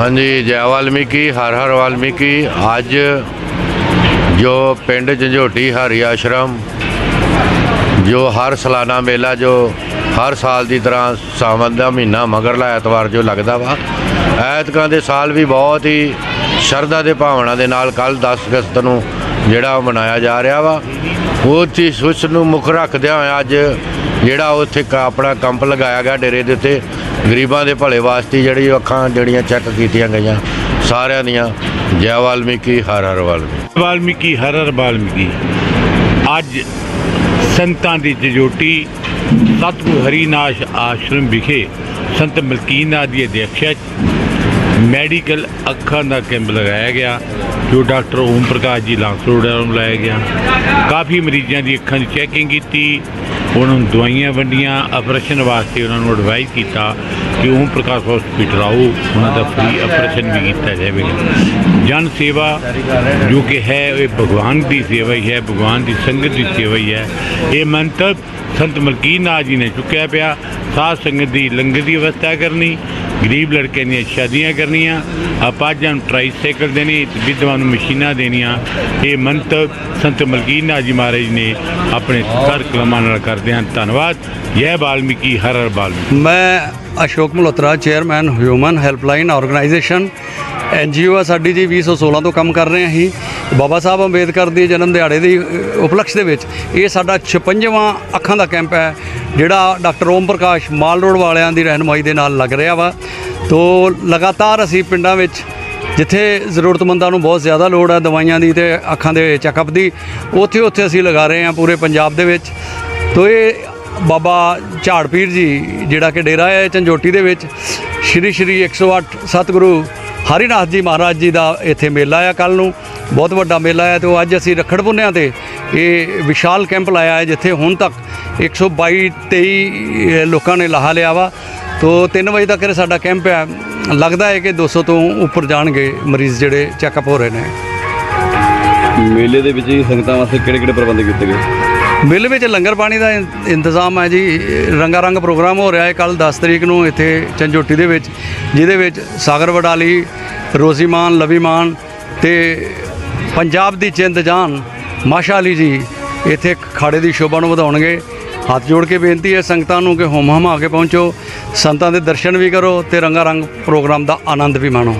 ਹਾਂਜੀ, ਜੈ ਵਾਲਮੀਕੀ, ਹਰ ਹਰ ਵਾਲਮੀਕੀ। ਅੱਜ ਜੋ ਪਿੰਡ ਝੰਝੋਟੀ ਹਰੀ ਆਸ਼ਰਮ, ਜੋ ਹਰ ਸਾਲਾਨਾ ਮੇਲਾ, ਜੋ ਹਰ ਸਾਲ ਦੀ ਤਰ੍ਹਾਂ ਸਾਵਣ ਦਾ ਮਹੀਨਾ ਮਗਰਲਾ ਐਤਵਾਰ ਜੋ ਲੱਗਦਾ ਵਾ, ਐਤਕਾਂ ਦੇ ਸਾਲ ਵੀ ਬਹੁਤ ਹੀ ਸ਼ਰਧਾ ਦੇ ਭਾਵਨਾ ਦੇ ਨਾਲ ਕੱਲ 10 ਅਗਸਤ ਨੂੰ ਜਿਹੜਾ ਉਹ ਮਨਾਇਆ ਜਾ ਰਿਹਾ ਵਾ। ਉਹ ਚੀਜ਼ ਉਸ ਨੂੰ ਮੁੱਖ ਰੱਖਦਿਆਂ ਹੋਇਆ ਅੱਜ ਜਿਹੜਾ ਉੱਥੇ ਕ- ਆਪਣਾ ਕੰਪ ਲਗਾਇਆ ਗਿਆ ਡੇਰੇ ਦੇ ਉੱਤੇ, ਗਰੀਬਾਂ ਦੇ ਭਲੇ ਵਾਸਤੇ ਜਿਹੜੀ ਅੱਖਾਂ ਜਿਹੜੀਆਂ ਚੈੱਕ ਕੀਤੀਆਂ ਗਈਆਂ, ਸਾਰਿਆਂ ਦੀਆਂ, ਜੈ ਵਾਲਮੀਕੀ, ਹਰ ਹਰ ਵਾਲਮੀਕੀ। ਵਾਲਮੀਕੀ, ਹਰ ਹਰ ਵਾਲਮੀਕੀ। ਅੱਜ ਸੰਤਾਂ ਦੀ ਜਜੋਟੀ, ਸਤਿਗੁਰੂ ਹਰੀਨਾਸ਼ ਆਸ਼ਰਮ ਵਿਖੇ ਸੰਤ ਮਲਕੀਨਾਥ ਦੀ ਅਧਿਕਸ਼ਤਾ ਮੈਡੀਕਲ ਅੱਖਾਂ ਦਾ ਕੈਂਪ ਲਗਾਇਆ ਗਿਆ, ਜੋ ਡਾਕਟਰ ਓਮ ਪ੍ਰਕਾਸ਼ ਜੀ ਲਾਂਸਰੋੜਾ ਨੂੰ ਲਾਇਆ ਗਿਆ। ਕਾਫੀ ਮਰੀਜ਼ਾਂ ਦੀ ਅੱਖਾਂ ਦੀ ਚੈਕਿੰਗ ਕੀਤੀ, ਉਹਨਾਂ ਨੂੰ ਦਵਾਈਆਂ ਵੰਡੀਆਂ, ਆਪਰੇਸ਼ਨ ਵਾਸਤੇ ਉਹਨਾਂ ਨੂੰ ਐਡਵਾਈਸ ਕੀਤਾ ਕਿ ਓਮ ਪ੍ਰਕਾਸ਼ ਹਸਪੀਟਲ ਆਓ, ਉਹਨਾਂ ਦਾ ਫ੍ਰੀ ਆਪਰੇਸ਼ਨ ਵੀ ਕੀਤਾ ਜਾਵੇਗਾ ਜਨ ਸੇਵਾ ਜੋ ਕਿ ਹੈ, ਇਹ ਭਗਵਾਨ ਦੀ ਸੇਵਾ ਹੀ ਹੈ, ਭਗਵਾਨ ਦੀ ਸੰਗਤ ਦੀ ਸੇਵਾ ਹੀ ਹੈ। ਇਹ ਮੰਤਵ ਸੰਤ ਮਲਕੀਨਾਥ ਜੀ ਨੇ ਚੁੱਕਿਆ ਪਿਆ। ਸਾਧ ਸੰਗਤ ਦੀ ਲੰਗਰ ਦੀ ਵਿਵਸਥਾ ਕਰਨੀ ਗਰੀਬ ਲੜਕਿਆਂ ਦੀਆਂ ਸ਼ਾਦੀਆਂ ਕਰਨੀਆਂ ਆਪਾਜਾਂ ਨੂੰ ਟ੍ਰਾਈਸਾਈਕਲ ਦੇਣੀ ਤੇ ਵਿਧਵਾ ਨੂੰ ਮਸ਼ੀਨਾਂ ਦੇਣੀਆਂ। ਇਹ ਮੰਤਵ ਸੰਤ ਮਲਕੀਨਾਥ ਜੀ ਮਹਾਰਾਜ ਨੇ ਆਪਣੇ ਸਰ ਕਲਮਾਂ ਨਾਲ ਕਰਦੇ ਹਨ। ਧੰਨਵਾਦ। ਜੈ ਬਾਲਮੀਕੀ, ਹਰ ਹਰ ਬਾਲਮੀਕੀ। ਮੈਂ Ashok Malhotra chairman human helpline organisation NGO ਆ ਸਾਡੀ ਜੀ 2016 ਤੋਂ ਕੰਮ ਕਰ ਰਹੇ ਹਾਂ ਅਸੀਂ। ਬਾਬਾ ਸਾਹਿਬ ਅੰਬੇਦਕਰ ਦੀ ਜਨਮ ਦਿਹਾੜੇ ਦੀ ਉਪਲਕਸ਼ ਦੇ ਵਿੱਚ ਇਹ ਸਾਡਾ 56ਵਾਂ ਅੱਖਾਂ ਦਾ ਕੈਂਪ ਹੈ, ਜਿਹੜਾ doctor Om Prakash Mall Road ਵਾਲਿਆਂ ਦੀ ਰਹਿਨਮਾਈ ਦੇ ਨਾਲ ਲੱਗ ਰਿਹਾ ਵਾ। ਤੋ ਲਗਾਤਾਰ ਅਸੀਂ ਪਿੰਡਾਂ ਵਿੱਚ, ਜਿੱਥੇ ਜ਼ਰੂਰਤਮੰਦਾਂ ਨੂੰ ਬਹੁਤ ਜ਼ਿਆਦਾ ਲੋੜ ਹੈ ਦਵਾਈਆਂ ਦੀ ਤੇ ਅੱਖਾਂ ਦੇ ਚੈੱਕਅਪ ਦੀ ਉੱਥੇ ਉੱਥੇ ਅਸੀਂ ਲਗਾ ਰਹੇ ਹਾਂ ਪੂਰੇ ਪੰਜਾਬ ਦੇ ਵਿੱਚ। ਤੋ ਇਹ ਬਾਬਾ ਝਾੜਪੀਰ ਜੀ, ਜਿਹੜਾ ਕਿ ਡੇਰਾ ਹੈ ਝੰਜੋਟੀ ਦੇ ਵਿੱਚ ਸ਼੍ਰੀ ਸ਼੍ਰੀ 108 ਸਤਿਗੁਰੂ ਹਰੀਨਾਥ ਜੀ ਮਹਾਰਾਜ ਜੀ ਦਾ ਇੱਥੇ ਮੇਲਾ ਆ ਕੱਲ ਨੂੰ, ਬਹੁਤ ਵੱਡਾ ਮੇਲਾ ਹੈ ਤੇ ਉਹ ਅੱਜ ਅਸੀਂ ਰੱਖੜ ਪੁੰਨਿਆਂ ਤੇ ਇਹ ਵਿਸ਼ਾਲ ਕੈਂਪ ਲਾਇਆ ਹੈ ਜਿੱਥੇ ਹੁਣ ਤੱਕ 122 23 ਲੋਕਾਂ ਨੇ ਲਾਹਾ ਲਿਆ ਵਾ। ਤੋ 3 ਵਜੇ ਤੱਕ ਸਾਡਾ ਕੈਂਪ ਹੈ ਲੱਗਦਾ ਹੈ ਕਿ 200 ਤੋਂ ਉੱਪਰ ਜਾਣਗੇ ਮਰੀਜ਼ ਜਿਹੜੇ ਚੈੱਕਅਪ ਹੋ ਰਹੇ ਨੇ। ਮੇਲੇ ਦੇ ਵਿੱਚ ਜੀ ਸੰਗਤਾਂ ਵਾਸਤੇ ਕਿਹੜੇ ਕਿਹੜੇ ਪ੍ਰਬੰਧ ਕੀਤੇ ਗਏ? ਮਿਲ ਵਿੱਚ ਲੰਗਰ ਪਾਣੀ ਦਾ ਇੰ- ਇੰਤਜ਼ਾਮ ਹੈ ਜੀ। ਰੰਗਾ ਰੰਗ ਪ੍ਰੋਗਰਾਮ ਹੋ ਰਿਹਾ ਹੈ ਕੱਲ 10 ਤਰੀਕ ਨੂੰ ਇੱਥੇ ਚੰਜੋਟੀ ਦੇ ਵਿੱਚ, ਜਿਹਦੇ ਵਿੱਚ ਸਾਗਰ ਵਡਾਲੀ ਰੋਜ਼ੀਮਾਨ ਲਵੀਮਾਨ ਤੇ ਪੰਜਾਬ ਦੀ ਚਿੰਦ ਜਾਨ, ਮਾਸ਼ਾ ਅਲੀ ਜੀ, ਇੱਥੇ ਖਾੜੇ ਦੀ ਸ਼ੋਭਾ ਨੂੰ ਵਧਾਉਣਗੇ। ਹੱਥ ਜੋੜ ਕੇ ਬੇਨਤੀ ਹੈ ਸੰਗਤਾਂ ਨੂੰ ਕਿ ਹੁਮ ਹਮਾ ਕੇ ਪਹੁੰਚੋ। ਸੰਤਾਂ ਦੇ ਦਰਸ਼ਨ ਵੀ ਕਰੋ ਤੇ ਰੰਗਾ ਰੰਗ ਪ੍ਰੋਗਰਾਮ ਦਾ ਆਨੰਦ ਵੀ ਮਾਣੋ।